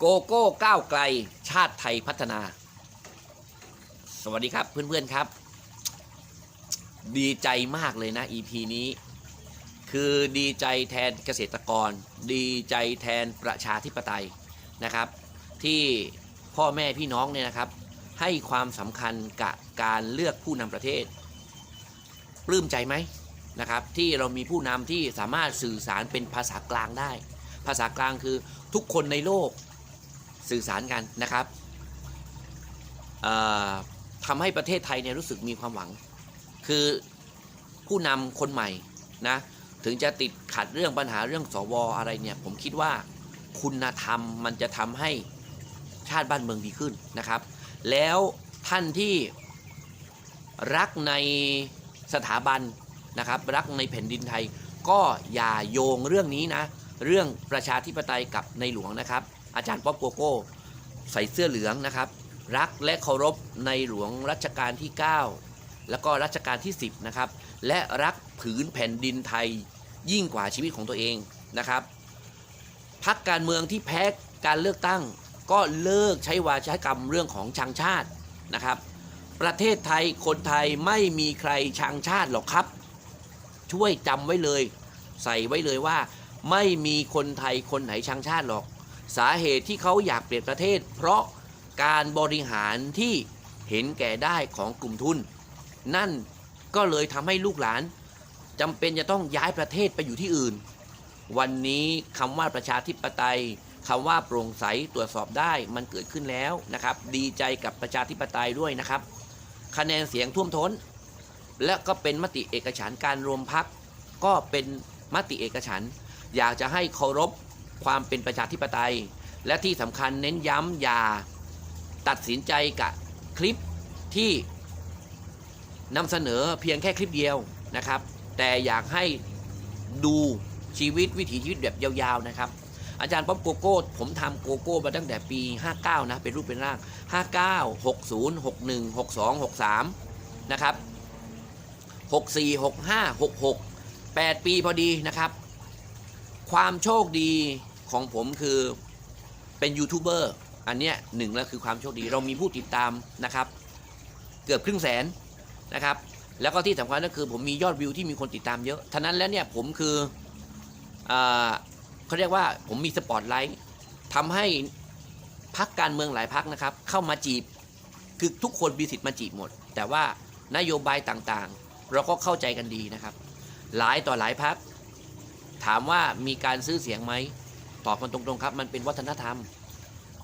โกโก้ก้าวไกลชาติไทยพัฒนา สวัสดีครับเพื่อนๆครับ ดีใจมากเลยนะ EP นี้ คือดีใจแทนเกษตรกร ดีใจแทนประชาธิปไตยนะครับ ที่พ่อแม่พี่น้องเนี่ยนะครับ ให้ความสำคัญกับการเลือกผู้นำประเทศ ปลื้มใจไหมนะครับ ที่เรามีผู้นำที่สามารถสื่อสารเป็นภาษากลางได้ ภาษากลางคือทุกคนในโลก สื่อสารกันนะครับทำให้ประเทศไทยเนี่ยรู้สึกมีความหวัง คือผู้นำคนใหม่นะถึงจะติดขัดเรื่องปัญหาเรื่องสวอะไรเนี่ย ผมคิดว่าคุณธรรมมันจะทำให้ชาติบ้านเมืองดีขึ้นนะครับ แล้วท่านที่รักในสถาบันนะครับ รักในแผ่นดินไทย ก็อย่าโยงเรื่องนี้นะ เรื่องประชาธิปไตยกับในหลวงนะครับ อาจารย์ป๊อปโกโก้ใส่เสื้อเหลืองนะครับ รักและเคารพในหลวงรัชกาลที่ 9 แล้วก็รัชกาลที่ 10 นะครับ และรักผืนแผ่นดินไทยยิ่งกว่าชีวิตของตัวเองนะครับพักการเมืองที่แพ้การเลือกตั้ง ก็เลิกใช้วาจากรรมเรื่องของชังชาตินะครับ ประเทศไทยคนไทยไม่มีใครชังชาติหรอกครับ ช่วยจำไว้เลย ใส่ไว้เลยว่า ไม่มีคนไทยคนไหนชังชาติหรอก สาเหตุที่เขาอยากเปลี่ยนประเทศ เพราะการบริหารที่เห็นแก่ได้ของกลุ่มทุน นั่นก็เลยทำให้ลูกหลานจำเป็นจะต้องย้ายประเทศไปอยู่ที่อื่น วันนี้คำว่าประชาธิปไตยคำว่าโปร่งใสตรวจสอบได้มันเกิดขึ้นแล้วนะครับ ดีใจกับประชาธิปไตยด้วยนะครับ คะแนนเสียงท่วมท้น และก็เป็นมติเอกฉันการรวมพักก็เป็นมติเอกฉันอยากจะให้เคารพ ความเป็นประชาธิปไตย และที่สำคัญเน้นย้ำอย่าตัดสินใจกับคลิปที่นำเสนอเพียงแค่คลิปเดียวนะครับ แต่อยากให้ดูชีวิตวิถีชีวิตแบบยาวๆนะครับ อาจารย์ป๊อปโกโก้ผมทำโกโก้มาตั้งแต่ปี 59 นะเป็นรูปเป็นร่าง 59 60 61 62 63 นะครับ 64 65 66 8 ปีพอดีนะครับ ความโชคดี ของผมคือเป็นยูทูบเบอร์อันเนี้ยหนึ่งแล้วคือความโชคดี เรามีผู้ติดตามนะครับ เกือบครึ่งแสนนะครับ แล้วก็ที่สำคัญก็คือผมมียอดวิวที่มีคนติดตามเยอะท่านั้นแล้วเนี่ยผมคืออเขาเรียกว่าผมมีสปอตไลท์ทำให้พักการเมืองหลายพักนะครับ เข้ามาจีบคือทุกคนมีสิทธิ์มาจีบหมด แต่ว่านโยบายต่างๆ เราก็เข้าใจกันดีนะครับ หลายต่อหลายพักถามว่ามีการซื้อเสียงไหม ตอบมันตรงๆครับ มันเป็นวัฒนธรรม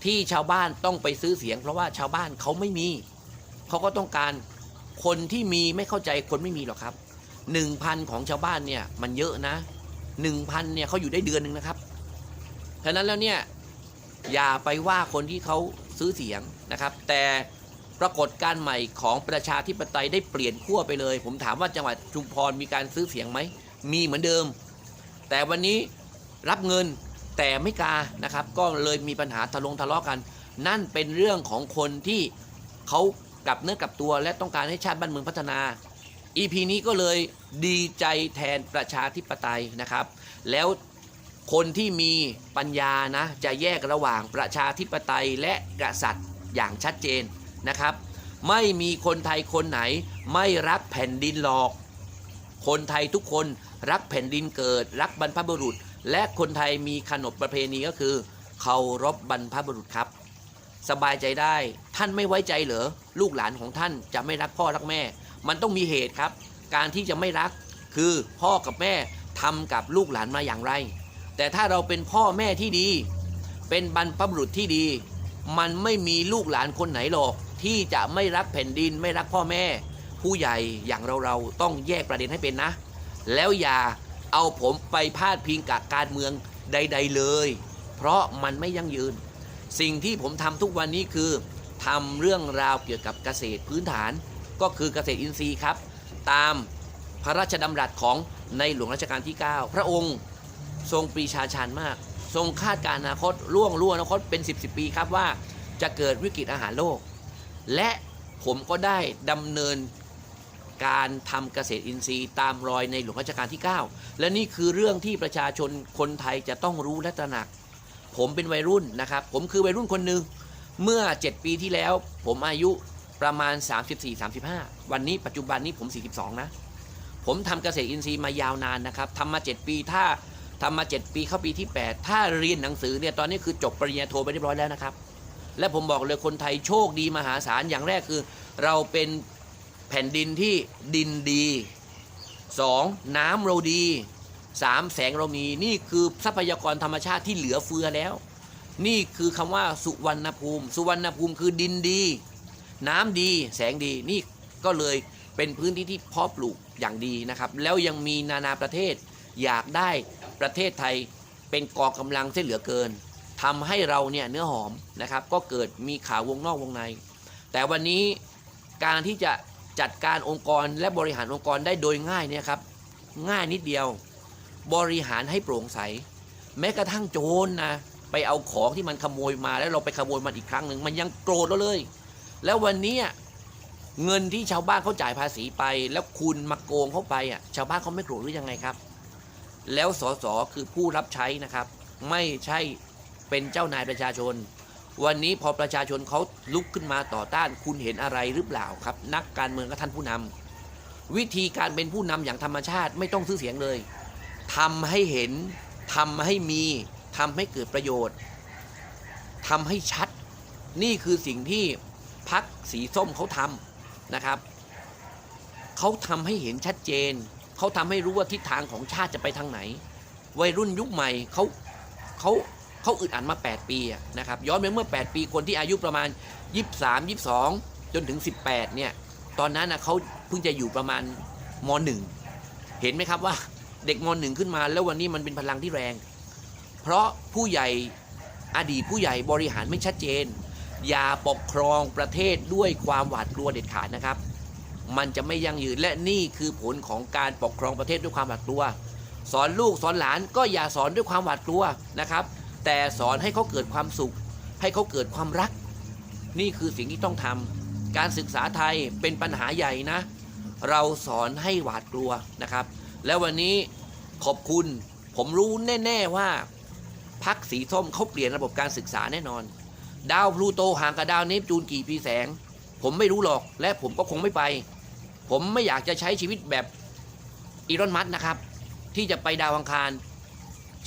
ที่ชาวบ้านต้องไปซื้อเสียง เพราะว่าชาวบ้านเขาไม่มี เขาก็ต้องการคนที่มีไม่เข้าใจคนไม่มีหรอกครับหนึ่งพันของชาวบ้านเนี่ยมันเยอะนะหนึ่งพันเนี่ยเขาอยู่ได้เดือนหนึ่งนะครับฉะนั้นแล้วเนี่ยอย่าไปว่าคนที่เขาซื้อเสียงนะครับ แต่ปรากฏการณ์ใหม่ของประชาธิปไตยได้เปลี่ยนขั้วไปเลย ผมถามว่าจังหวัดชุมพรมีการซื้อเสียงไหมมีเหมือนเดิม แต่วันนี้รับเงิน แต่ไม่กานะครับ ก็เลยมีปัญหาทะลงทะเลาะกัน นั่นเป็นเรื่องของคนที่เขากลับเนื้อกลับตัวและต้องการให้ชาติบ้านเมืองพัฒนา EP นี้ก็เลยดีใจแทนประชาธิปไตยนะครับ แล้วคนที่มีปัญญานะจะแยกระหว่างประชาธิปไตยและกษัตริย์อย่างชัดเจนนะครับ ไม่มีคนไทยคนไหนไม่รักแผ่นดินหรอก คนไทยทุกคนรักแผ่นดินเกิด รักบรรพบุรุษ และคนไทยมีขนบประเพณีก็คือเคารพบรรพบุรุษครับ สบายใจได้ท่านไม่ไว้ใจเหรอลูกหลานของท่านจะไม่รักพ่อรักแม่ มันต้องมีเหตุครับ การที่จะไม่รักคือพ่อกับแม่ทำกับลูกหลานมาอย่างไร แต่ถ้าเราเป็นพ่อแม่ที่ดี เป็นบรรพบุรุษที่ดี มันไม่มีลูกหลานคนไหนหรอก ที่จะไม่รักแผ่นดินไม่รักพ่อแม่ ผู้ใหญ่อย่างเราเราต้องแยกประเด็นให้เป็นนะ แล้วอย่า เอาผมไปพาดพิงกับการเมืองใด ๆเลย เพราะมันไม่ยั่งยืน สิ่งที่ผมทำทุกวันนี้คือทำเรื่องราวเกี่ยวกับเกษตรพื้นฐาน ก็คือเกษตรอินทรีย์ครับ ตามพระราชดำรัสของในหลวงรัชกาลที่ 9 พระองค์ทรงปรีชาชาญมาก ทรงคาดการณ์อนาคตล่วงล่วงอนาคตเป็น 10บสปีครับว่าจะเกิดวิกฤตอาหารโลก และผมก็ได้ดำเนิน การทำเกษตรอินทรีย์ตามรอยในหลวงรัชกาลที่ 9 และนี่คือเรื่องที่ประชาชนคนไทยจะต้องรู้และตระหนัก ผมเป็นวัยรุ่นนะครับ ผมคือวัยรุ่นคนหนึ่งเมื่อ 7 ปีที่แล้ว ผมอายุประมาณ 34-35 วันนี้ปัจจุบันนี้ผม 42 นะ ผมทำเกษตรอินทรีย์มายาวนานนะครับทำมา 7 ปีถ้าทำมา 7 ปีเข้าปีที่ 8 ถ้าเรียนหนังสือเนี่ยตอนนี้คือจบปริญญาโทไปเรียบร้อยแล้วนะครับ และผมบอกเลยคนไทยโชคดีมหาศาลอย่างแรกคือ เราเป็น ผ่นดินที่ดินดี 2. น้ำเราดี 3. แสงเรามีนี่คือทรัพยากรธรรมชาติที่เหลือเฟือแล้ว นี่คือคำว่าสุวรรณภูมิ สุวรรณภูมิคือดินดี น้ำดีแสงดีนี่ก็เลยเป็นพื้นที่ที่เพาะปลูกอย่างดีนะครับ แล้วยังมีนานาประเทศอยากได้ประเทศไทยเป็นกองกำลังเส้นเหลือเกินทำให้เราเนี่ยเนื้อหอมนะครับ ก็เกิดมีข่าววงนอกวงใน แต่วันนี้การที่จะ จัดการองค์กรและบริหารองค์กรได้โดยง่ายเนี่ยครับ ง่ายนิดเดียว บริหารให้โปร่งใส แม้กระทั่งโจรนะไปเอาของที่มันขโมยมาแล้วเราไปขโมยมันอีกครั้งหนึ่งมันยังโกรธเราเลย แล้ววันนี้เงินที่ชาวบ้านเขาจ่ายภาษีไป แล้วคุณมาโกงเข้าไปอะชาวบ้านเขาไม่โกรธหรือยังไงครับ แล้วสสคือผู้รับใช้นะครับ ไม่ใช่เป็นเจ้านายประชาชน วันนี้พอประชาชนเขาลุกขึ้นมาต่อต้านคุณเห็นอะไรหรือเปล่าครับ นักการเมืองกับท่านผู้นำวิธีการเป็นผู้นำอย่างธรรมชาติไม่ต้องซื้อเสียงเลยทำให้เห็นทำให้มีทำให้เกิดประโยชน์ทำให้ชัด นี่คือสิ่งที่พักสีส้มเขาทำนะครับเขาทำให้เห็นชัดเจน เขาทำให้รู้ว่าทิศทางของชาติจะไปทางไหน วัยรุ่นยุคใหม่เขาเขา เขาอึดอัดมา 8 ปีนะครับย้อนไปเมื่อ 8 ปีคนที่อายุประมาณ 23 22 จนถึง 18เนี่ยตอนนั้นนะเขาเพิ่งจะอยู่ประมาณม .1 เห็นไหมครับว่าเด็กม .1 ขึ้นมา แล้ววันนี้มันเป็นพลังที่แรง เพราะผู้ใหญ่อดีตผู้ใหญ่บริหารไม่ชัดเจน อย่าปกครองประเทศด้วยความหวาดกลัวเด็ดขาดนะครับ มันจะไม่ยั่งยืนและนี่คือผลของการปกครองประเทศด้วยความหวาดกลัว สอนลูกสอนหลานก็อย่าสอนด้วยความหวาดกลัวนะครับ แต่สอนให้เขาเกิดความสุข ให้เขาเกิดความรัก นี่คือสิ่งที่ต้องทำการศึกษาไทยเป็นปัญหาใหญ่นะ เราสอนให้หวาดกลัวนะครับ แล้ววันนี้ขอบคุณ ผมรู้แน่ ๆว่าพักสีส้มเขาเปลี่ยนระบบการศึกษาแน่นอน ดาวพลูโตห่างกับดาวเนปจูนกี่ปีแสง ผมไม่รู้หรอกและผมก็คงไม่ไป ผมไม่อยากจะใช้ชีวิตแบบอีรอนมัสนะครับ ที่จะไปดาวอังคาร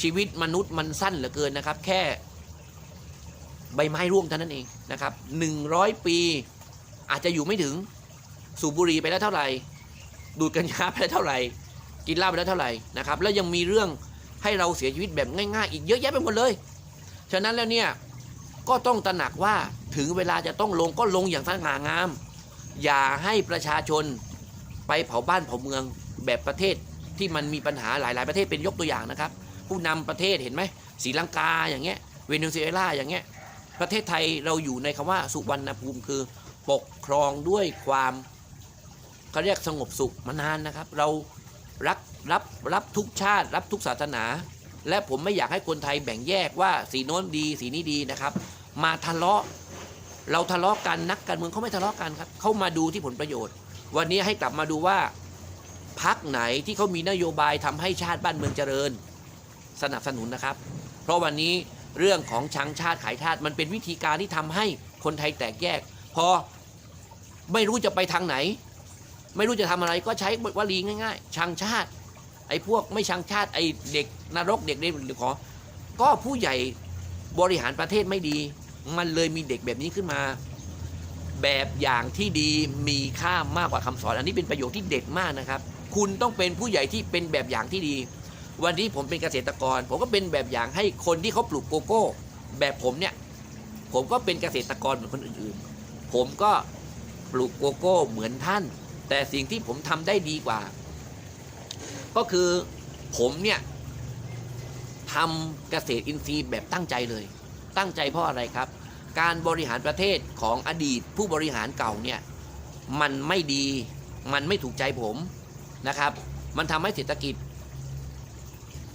ชีวิตมนุษย์มันสั้นเหลือเกินนะครับ แค่ใบไม้ร่วงเท่านั้นเองนะครับหนึ่งร้อยปี อาจจะอยู่ไม่ถึงสูบบุหรี่ไปแล้วเท่าไหร่ ดูดกัญชาไปแล้วเท่าไหร่ กินเหล้าไปแล้วเท่าไหร่นะครับแล้วยังมีเรื่องให้เราเสียชีวิตแบบง่ายๆ อีกเยอะแยะไปหมดเลย ฉะนั้นแล้วเนี่ยก็ต้องตระหนักว่าถึงเวลาจะต้องลงก็ลงอย่างสง่างาม อย่าให้ประชาชนไปเผาบ้านเผาเมืองแบบประเทศที่มันมีปัญหาหลาย ๆ ประเทศเป็นยกตัวอย่างนะครับ ผู้นำประเทศเห็นไหมศรีลังกาอย่างเงี้ยเวเนซุเอลาอย่างเงี้ยประเทศไทยเราอยู่ในคำว่าสุวรรณภูมิคือปกครองด้วยความเขาเรียกสงบสุขมานานนะครับ เรารักรับรับทุกชาติ รับทุกศาสนา และผมไม่อยากให้คนไทยแบ่งแยกว่าสีโน้นดีสีนี้ดีนะครับ มาทะเลาะเราทะเลาะกันนักการเมืองเขาไม่ทะเลาะกันครับเขามาดูที่ผลประโยชน์ วันนี้ให้กลับมาดูว่าพักไหนที่เขามีนโยบายทำให้ชาติบ้านเมืองเจริญ สนับสนุนนะครับ เพราะวันนี้เรื่องของชังชาติขายชาติมันเป็นวิธีการที่ทำให้คนไทยแตกแยก พอไม่รู้จะไปทางไหน ไม่รู้จะทำอะไรก็ใช้วลีง่าย ๆ ชังชาติ ไอ้พวกไม่ชังชาติไอ้เด็กนรกเด็กเด็กหรือขอก็ผู้ใหญ่บริหารประเทศไม่ดี มันเลยมีเด็กแบบนี้ขึ้นมา แบบอย่างที่ดีมีค่ามากกว่าคำสอน อันนี้เป็นประโยชน์ที่เด็ดมากนะครับ คุณต้องเป็นผู้ใหญ่ที่เป็นแบบอย่างที่ดี วันนี้ผมเป็นเกษตรกร ผมก็เป็นแบบอย่างให้คนที่เขาปลูกโกโก้ แบบผมเนี่ย ผมก็เป็นเกษตรกรเหมือนคนอื่นๆ ผมก็ปลูกโกโก้เหมือนท่าน แต่สิ่งที่ผมทำได้ดีกว่า ก็คือผมเนี่ยทำเกษตรอินทรีย์แบบตั้งใจเลย ตั้งใจเพราะอะไรครับ การบริหารประเทศของอดีตผู้บริหารเก่าเนี่ยมันไม่ดี มันไม่ถูกใจผมนะครับ มันทำให้เศรษฐกิจ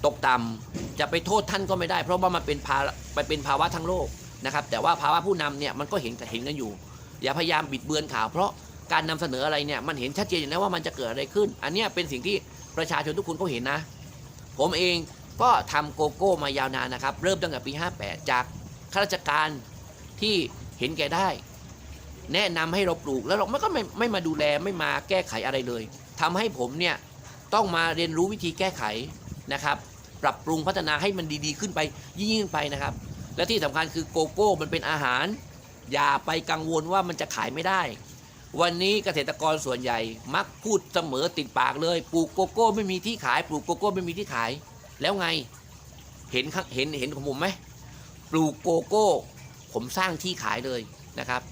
ตกต่ำจะไปโทษท่านก็ไม่ได้ เพราะว่ามันเป็นภาไปเป็นภาวะทั้งโลกนะครับแต่ว่าภาวะผู้นำเนี่ยมันก็เห็นเห็นกันอยู่ อย่าพยายามบิดเบือนข่าว เพราะการนำเสนออะไรเนี่ยมันเห็นชัดเจนอยู่แล้วว่ามันจะเกิดอะไรขึ้น อันนี้เป็นสิ่งที่ประชาชนทุกคนก็เห็นนะ ผมเองก็ทำโกโก้มายาวนานนะครับ เริ่มตั้งแต่ปี 58 จากข้าราชการที่เห็นแก่ได้ แนะนำให้เราปลูกแล้วเราไม่ก็ไม่ไม่มาดูแลไม่มาแก้ไขอะไรเลยทำให้ผมเนี่ยต้องมาเรียนรู้วิธีแก้ไขนะครับ ปรับปรุงพัฒนาให้มันดีๆขึ้นไปยิ่งๆขึ้นไปนะครับ และที่สำคัญคือโกโก้มันเป็นอาหาร อย่าไปกังวลว่ามันจะขายไม่ได้ วันนี้เกษตรกรส่วนใหญ่มักพูดเสมอติดปากเลย ปลูกโกโก้ไม่มีที่ขาย ปลูกโกโก้ไม่มีที่ขาย แล้วไงเห็นเห็นเห็นของผมไหมปลูกโกโก้ ผมสร้างที่ขายเลยนะครับ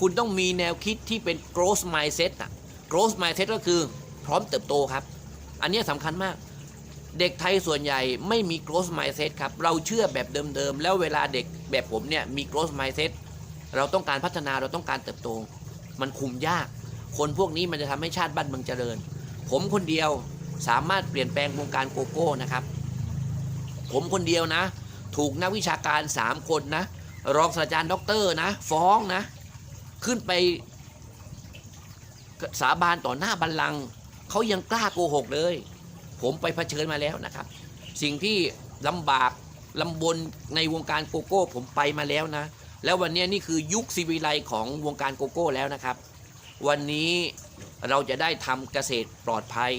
คุณต้องมีแนวคิดที่เป็น growth mindset อะ growth mindset ก็คือพร้อมเติบโตครับ อันนี้สำคัญมาก เด็กไทยส่วนใหญ่ไม่มี growth mindset ครับ เราเชื่อแบบเดิมๆ แล้วเวลาเด็กแบบผมเนี่ยมี growth mindset เราต้องการพัฒนาเราต้องการเติบโต มันคุมยาก คนพวกนี้มันจะทำให้ชาติบ้านเมืองเจริญ ผมคนเดียวสามารถเปลี่ยนแปลงวงการโกโก้นะครับ ผมคนเดียวนะ ถูกนักวิชาการ 3 คนนะ รองศาสตราจารย์ด็อกเตอร์นะ ฟ้องนะ ขึ้นไปสาบานต่อหน้าบัลลังก์เขายังกล้าโกหกเลย ผมไปเผชิญมาแล้วนะครับ สิ่งที่ลำบากลำบนในวงการโกโก้ ผมไปมาแล้วนะ แล้ววันนี้นี่คือยุคซีวิไลของวงการโกโก้แล้วนะครับ วันนี้เราจะได้ทำเกษตรปลอดภัย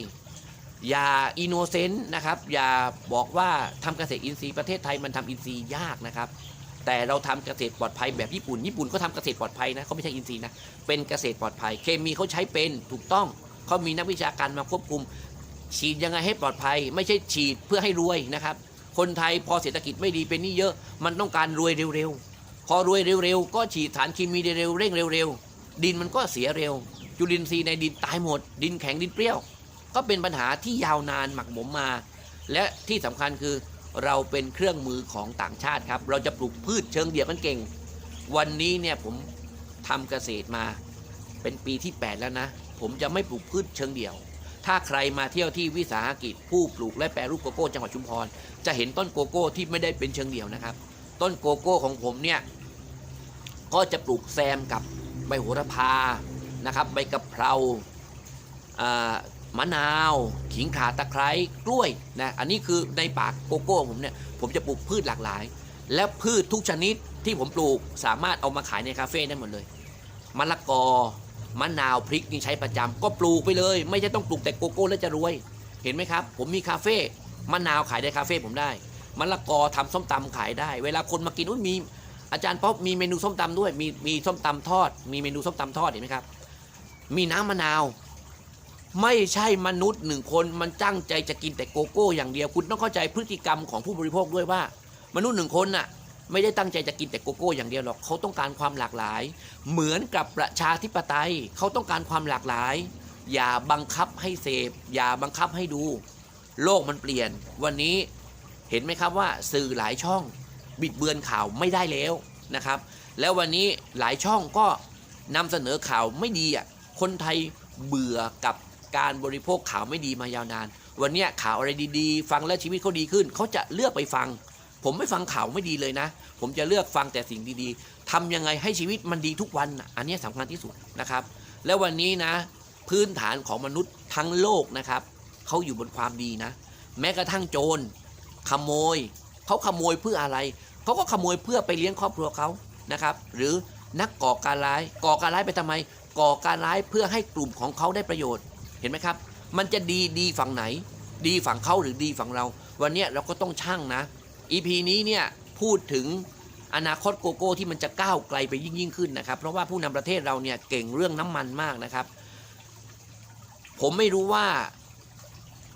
อย่าอินโนเซนต์นะครับ อย่าบอกว่าทำเกษตรอินทรีย์ประเทศไทยมันทำอินทรีย์ยากนะครับ แต่เราทำเกษตรปลอดภัยแบบญี่ปุ่น ญี่ปุ่นก็ทำเกษตรปลอดภัยนะเขาไม่ใช่อินทรีย์นะ เป็นเกษตรปลอดภัย เคมีเขาใช้เป็นถูกต้องเขามีนักวิชาการมาควบคุม ฉีดยังไงให้ปลอดภัย ไม่ใช่ฉีดเพื่อให้รวยนะครับ คนไทยพอเศรษฐกิจไม่ดีเป็นนี้เยอะมันต้องการรวยเร็วๆ พอรวยเร็วๆ ก็ฉีดสารเคมีเร็วๆเร่งเร็วๆ ดินมันก็เสียเร็ว จุลินทรีย์ในดินตายหมด ดินแข็งดินเปรี้ยว ก็เป็นปัญหาที่ยาวนานหมักหมมมา และที่สำคัญคือเราเป็นเครื่องมือของต่างชาติครับ เราจะปลูกพืชเชิงเดี่ยวกันเก่ง วันนี้เนี่ยผมทำเกษตรมา เป็นปีที่ 8 แล้วนะ ผมจะไม่ปลูกพืชเชิงเดี่ยว ถ้าใครมาเที่ยวที่วิสาหกิจผู้ปลูกและแปรรูปโกโก้จังหวัดชุมพร จะเห็นต้นโกโก้ที่ไม่ได้เป็นเชิงเดี่ยวนะครับ ต้นโกโก้ของผมเนี่ยก็จะปลูกแซมกับใบโหระพานะครับใบกะเพรามะนาว ขิงข่าตะไคร้กล้วยนะอันนี้คือในปากโกโก้ของผมเนี่ยผมจะปลูกพืชหลากหลาย และพืชทุกชนิดที่ผมปลูกสามารถเอามาขายในคาเฟ่ได้หมดเลยมะละกอ มะนาวพริกนี่ใช้ประจำก็ปลูกไปเลย ไม่ใช่ต้องปลูกแต่โกโก้แล้วจะรวย เห็นไหมครับ ผมมีคาเฟ่มะนาวขายในคาเฟ่ผมได้มะละกอทำส้มตำขายได้ เวลาคนมากินอุ้ยมีอาจารย์ป๊อปมีเมนูส้มตำด้วย มีมีส้มตำทอด มีเมนูส้มตำทอดเห็นไหมครับ มีน้ำมะนาว ไม่ใช่มนุษย์หนึ่งคนมันจ้างใจจะกินแต่โกโก้อย่างเดียวคุณต้องเข้าใจพฤติกรรมของผู้บริโภคด้วยว่า มนุษย์หนึ่งคนน่ะ ไม่ได้ตั้งใจจะกินแต่โกโก้อย่างเดียวหรอกเขาต้องการความหลากหลาย เหมือนกับประชาธิปไตยเขาต้องการความหลากหลาย อย่าบังคับให้เสพ อย่าบังคับให้ดู โลกมันเปลี่ยน วันนี้เห็นไหมครับว่าสื่อหลายช่องบิดเบือนข่าวไม่ได้แล้วนะครับ แล้ววันนี้หลายช่องก็นำเสนอข่าวไม่ดีอะคนไทยเบื่อกับการบริโภคข่าวไม่ดีมายาวนาน วันนี้ข่าวอะไรดีๆ ฟังแล้วชีวิตเขาดีขึ้น เขาจะเลือกไปฟัง ผมไม่ฟังข่าวไม่ดีเลยนะ ผมจะเลือกฟังแต่สิ่งดีๆทำยังไงให้ชีวิตมันดีทุกวัน อันนี้ยสำคัญที่สุดนะครับ แล้ววันนี้นะ พื้นฐานของมนุษย์ทั้งโลกนะครับเขาอยู่บนความดีนะ แม้กระทั่งโจรขโมยเขาขโมยเพื่ออะไรเขาก็ขโมยเพื่อไปเลี้ยงครอบครัวเขานะครับ หรือนักก่อการร้าย ก่อการร้ายไปทำไม ก่อการร้ายเพื่อให้กลุ่มของเขาได้ประโยชน์ เห็นไหมครับ มันจะดีดีฝั่งไหน ดีฝั่งเขาหรือดีฝั่งเรา วันนี้เราก็ต้องชั่งนะ EP นี้เนี่ยพูดถึงอนาคตโกโก้ที่มันจะก้าวไกลไปยิ่งยิ่งขึ้นนะครับ เพราะว่าผู้นำประเทศเราเนี่ยเก่งเรื่องน้ำมันมากนะครับ ผมไม่รู้ว่า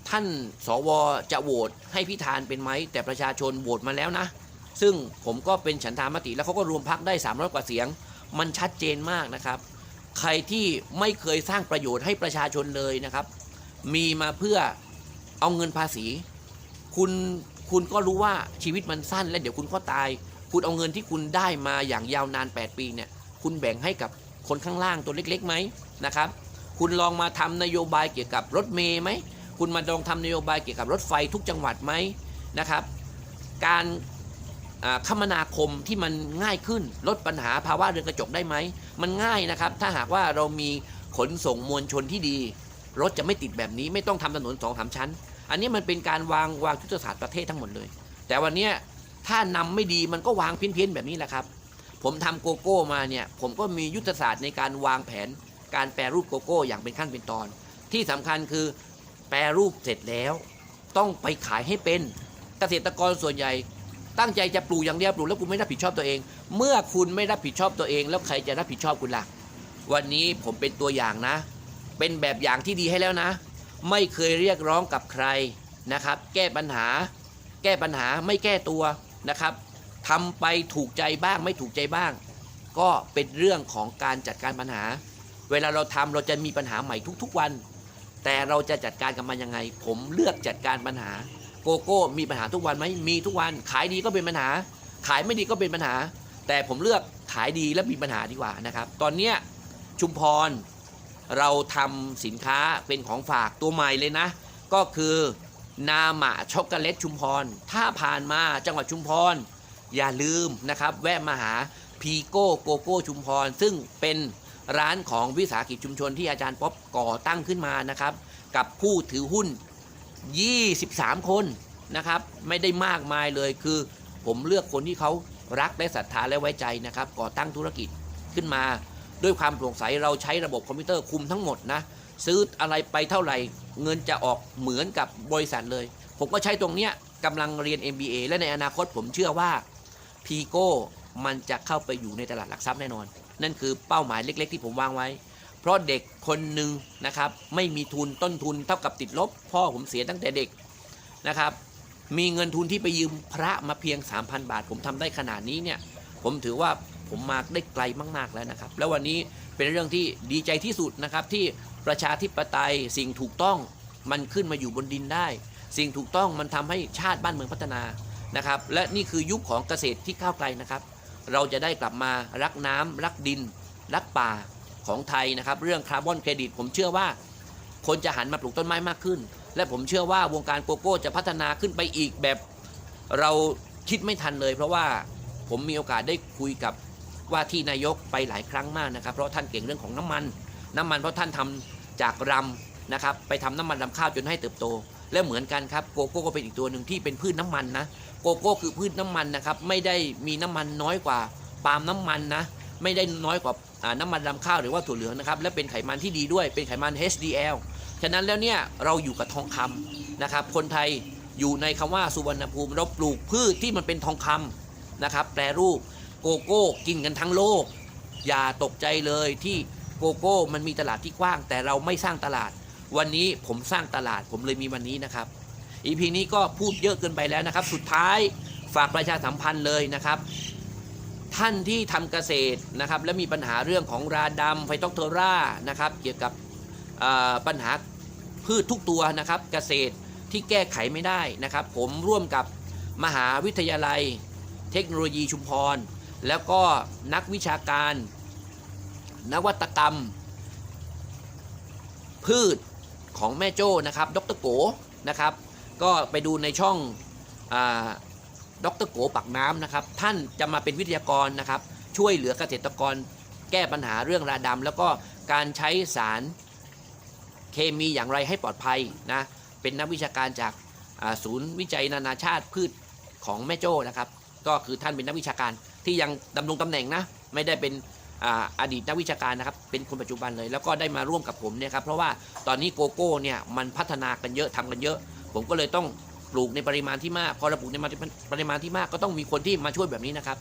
ท่านสวจะโหวตให้พิธานเป็นไหม แต่ประชาชนโหวตมาแล้วนะ ซึ่งผมก็เป็นฉันทามติแล้วเขาก็รวมพักได้ 300 กว่าเสียง มันชัดเจนมากนะครับ ใครที่ไม่เคยสร้างประโยชน์ให้ประชาชนเลยนะครับ มีมาเพื่อเอาเงินภาษี คุณ คุณก็รู้ว่าชีวิตมันสั้น และเดี๋ยวคุณก็ตาย คุณเอาเงินที่คุณได้มาอย่างยาวนาน 8 ปีเนี่ย คุณแบ่งให้กับคนข้างล่างตัวเล็กๆไหมนะครับ คุณลองมาทำนโยบายเกี่ยวกับรถเมย์ไหม คุณมาลองทำนโยบายเกี่ยวกับรถไฟทุกจังหวัดไหมนะครับ การอ่าคมนาคมที่มันง่ายขึ้นลดปัญหาภาวะเรือนกระจกได้ไหม มันง่ายนะครับ ถ้าหากว่าเรามีขนส่งมวลชนที่ดี รถจะไม่ติดแบบนี้ไม่ต้องทำถนนสองสามชั้น อันนี้มันเป็นการวางวางยุทธศาสตร์ประเทศทั้งหมดเลย แต่วันนี้ถ้านำไม่ดีมันก็วางเพี้ยนๆแบบนี้แหละครับ ผมทำโกโก้มาเนี่ยผมก็มียุทธศาสตร์ในการวางแผน การแปรรูปโกโก้อย่างเป็นขั้นเป็นตอน ที่สำคัญคือแปรรูปเสร็จแล้ว ต้องไปขายให้เป็นเกษตรกรส่วนใหญ่ ตั้งใจจะปลูกอย่างเดียวปลูกแล้วคุณไม่รับผิดชอบตัวเอง เมื่อคุณไม่รับผิดชอบตัวเอง แล้วใครจะรับผิดชอบคุณล่ะวันนี้ผมเป็นตัวอย่างนะ เป็นแบบอย่างที่ดีให้แล้วนะ ไม่เคยเรียกร้องกับใครนะครับ แก้ปัญหา แก้ปัญหาไม่แก้ตัวนะครับทำไปถูกใจบ้างไม่ถูกใจบ้าง ก็เป็นเรื่องของการจัดการปัญหา เวลาเราทำเราจะมีปัญหาใหม่ทุกๆวัน แต่เราจะจัดการกับมันยังไง ผมเลือกจัดการปัญหา โกโก้มีปัญหาทุกวันไหมมีทุกวัน ขายดีก็เป็นปัญหา ขายไม่ดีก็เป็นปัญหา แต่ผมเลือกขายดีและมีปัญหาดีกว่านะครับ ตอนเนี้ยชุมพร เราทำสินค้าเป็นของฝากตัวใหม่เลยนะ ก็คือนามาช็อกโกแลตชุมพร ถ้าผ่านมาจังหวัดชุมพร อย่าลืมนะครับ แวะมาหาพีโก้โกโก้ชุมพร ซึ่งเป็นร้านของวิสาหกิจชุมชนที่อาจารย์ป๊อปก่อตั้งขึ้นมานะครับ กับผู้ถือหุ้น 23 คนนะครับ ไม่ได้มากมายเลยคือ ผมเลือกคนที่เขารักและศรัทธาและไว้ใจนะครับ ก่อตั้งธุรกิจขึ้นมา ด้วยความโปร่งใสเราใช้ระบบคอมพิวเตอร์คุมทั้งหมดนะ ซื้ออะไรไปเท่าไหร่ เงินจะออกเหมือนกับบริษัทเลย ผมก็ใช้ตรงเนี้ยกำลังเรียน MBA และในอนาคตผมเชื่อว่าพีโก้มันจะเข้าไปอยู่ในตลาดหลักทรัพย์แน่นอน นั่นคือเป้าหมายเล็ก ๆ ที่ผมวางไว้ เพราะเด็กคนหนึ่งนะครับ ไม่มีทุนต้นทุนเท่ากับติดลบ พ่อผมเสียตั้งแต่เด็กนะครับ มีเงินทุนที่ไปยืมพระมาเพียง 3,000 บาท ผมทำได้ขนาดนี้เนี่ย ผมถือว่า ผมมาได้ไกลมากๆแล้วนะครับ แล้ววันนี้เป็นเรื่องที่ดีใจที่สุดนะครับ ที่ประชาธิปไตยสิ่งถูกต้องมันขึ้นมาอยู่บนดินได้ สิ่งถูกต้องมันทำให้ชาติบ้านเมืองพัฒนานะครับ และนี่คือยุคของเกษตรที่ก้าวไกลนะครับ เราจะได้กลับมารักน้ำรักดิน รักป่าของไทยนะครับ เรื่องคาร์บอนเครดิต ผมเชื่อว่าคนจะหันมาปลูกต้นไม้มากขึ้น และผมเชื่อว่าวงการโกโก้จะพัฒนาขึ้นไปอีกแบบเราคิดไม่ทันเลย เพราะว่าผมมีโอกาสได้คุยกับ ว่าที่นายกไปหลายครั้งมากนะครับ เพราะท่านเก่งเรื่องของน้ำมัน น้ำมันเพราะท่านทำจากรำนะครับไปทำน้ำมันรำข้าวจนให้เติบโต และเหมือนกันครับโกโก้ก็เป็นอีกตัวหนึ่งที่เป็นพืชน้ำมันนะโกโก้คือพืชน้ำมันนะครับไม่ได้มีน้ำมันน้อยกว่าปาล์มน้ำมันนะไม่ได้น้อยกว่าน้ำมันรำข้าวหรือว่าถั่วเหลืองนะครับและเป็นไขมันที่ดีด้วยเป็นไขมัน HDL ฉะนั้นแล้วเนี่ยเราอยู่กับทองคำนะครับคนไทยอยู่ในคำว่าสุวรรณภูมิเราปลูกพืชที่มันเป็นทองคำนะครับแปรรูป โกโก้กินกันทั้งโลก อย่าตกใจเลยที่โกโก้มันมีตลาดที่กว้าง แต่เราไม่สร้างตลาด วันนี้ผมสร้างตลาดผมเลยมีวันนี้นะครับอีพีนี้ก็พูดเยอะเกินไปแล้วนะครับ สุดท้ายฝากประชาสัมพันธ์เลยนะครับ ท่านที่ทำเกษตรนะครับ และมีปัญหาเรื่องของราดำไฟตอกเทอร่านะครับ เกี่ยวกับปัญหาพืชทุกตัวนะครับ เกษตรที่แก้ไขไม่ได้นะครับ ผมร่วมกับมหาวิทยาลัย เทคโนโลยีชุมพร แล้วก็นักวิชาการ นวัตกรรม พืชของแม่โจ้นะครับดรโกนะครับ ก็ไปดูในช่องอดรโกปักน้ำนะครับ ท่านจะมาเป็นวิทยากรนะครับ ช่วยเหลือเกษตรกรแก้ปัญหาเรื่องราดำแล้วก็การใช้สารเคมีอย่างไรให้ปลอดภัยนะเป็นนักวิชาการจากศูนย์วิจัยนานาชาติพืชของแม่โจ้นะครับ ก็คือท่านเป็นนักวิชาการ ที่ยังดำรงตำแหน่งนะ ไม่ได้เป็นออดีตนักวิชาการนะครับ เป็นคนปัจจุบันเลย แล้วก็ได้มาร่วมกับผมเนี่ยครับ เพราะว่าตอนนี้โกโก้เนี่ยมันพัฒนากันเยอะทำกันเยอะ ผมก็เลยต้องปลูกในปริมาณที่มาก พอเราปลูกในปริมาณที่มากก็ต้องมีคนที่มาช่วยแบบนี้นะครับ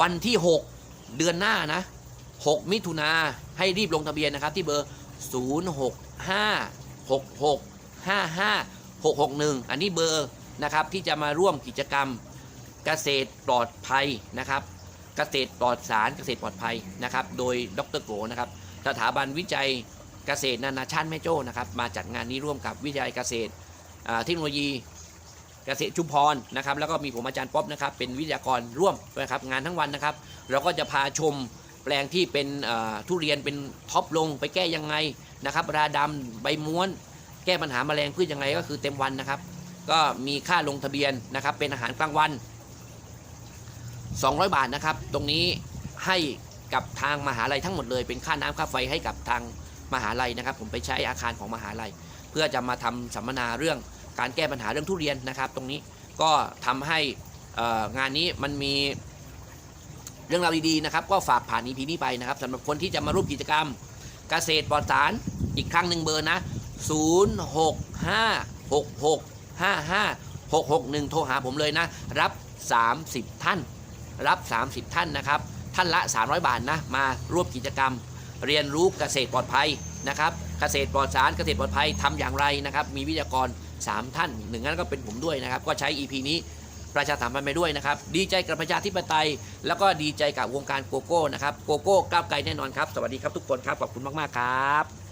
วันที่ 6 เดือนหน้านะ 6 มิถุนาให้รีบลงทะเบียนนะครับ ที่เบอร์ 0 6 5 6 6 5 5 6 6 1 อันนี้เบอร์นะครับที่จะมาร่วมกิจกรรม เกษตรปลอดภัยนะครับ เกษตรปลอดสารเกษตรปลอดภัยนะครับ โดยดรโกนะครับ สถาบันวิจัยเกษตรนานาชาติแม่โจ้นะครับ มาจัดงานนี้ร่วมกับวิทยาลัยเกษตรเทคโนโลยีเกษตรชุมพรนะครับ แล้วก็มีผมอาจารย์ป๊อบนะครับ เป็นวิทยากรร่วมนะครับ งานทั้งวันนะครับ เราก็จะพาชมแปลงที่เป็นทุเรียนเป็นท็อปลงไปแก้ยังไงนะครับ ราดำใบม้วน แก้ปัญหาแมลงพืชยังไงก็คือเต็มวันนะครับ ก็มีค่าลงทะเบียนนะครับ เป็นอาหารกลางวัน 200 บาทนะครับ ตรงนี้ให้กับทางมหาลัยทั้งหมดเลย เป็นค่าน้ำค่าไฟให้กับทางมหาลัยนะครับ ผมไปใช้อาคารของมหาลัย เพื่อจะมาทำสัมมนาเรื่องการแก้ปัญหาเรื่องทุเรียนนะครับ ตรงนี้ก็ทำให้งานนี้มันมีเรื่องราวดีๆนะครับ ก็ฝากผ่าน EP นี้ไปนะครับสำหรับคนที่จะมาร่วมกิจกรรมเกษตรปลอดสารอีกครั้งหนึ่งเบอร์นะ 0 6 5 6 6 5 5 6 6 1 โทรหาผมเลยนะ รับ 30 ท่าน รับ 30 ท่านนะครับ ท่านละ 300 บาทนะมาร่วมกิจกรรม เรียนรู้เกษตรปลอดภัยนะครับเกษตรปลอดสารเกษตรปลอดภัยทำอย่างไรนะครับ มีวิทยากร 3 ท่านหนึ่งนั้นก็เป็นผมด้วยนะครับ ก็ใช้ EP นี้ประชาสัมพันธ์ไปด้วยนะครับ ดีใจกับประชาธิปไตย แล้วก็ดีใจกับวงการโกโก้นะครับ โกโก้ก้าวไกลแน่นอนครับ สวัสดีครับทุกคนครับ ขอบคุณมาก ๆ ครับ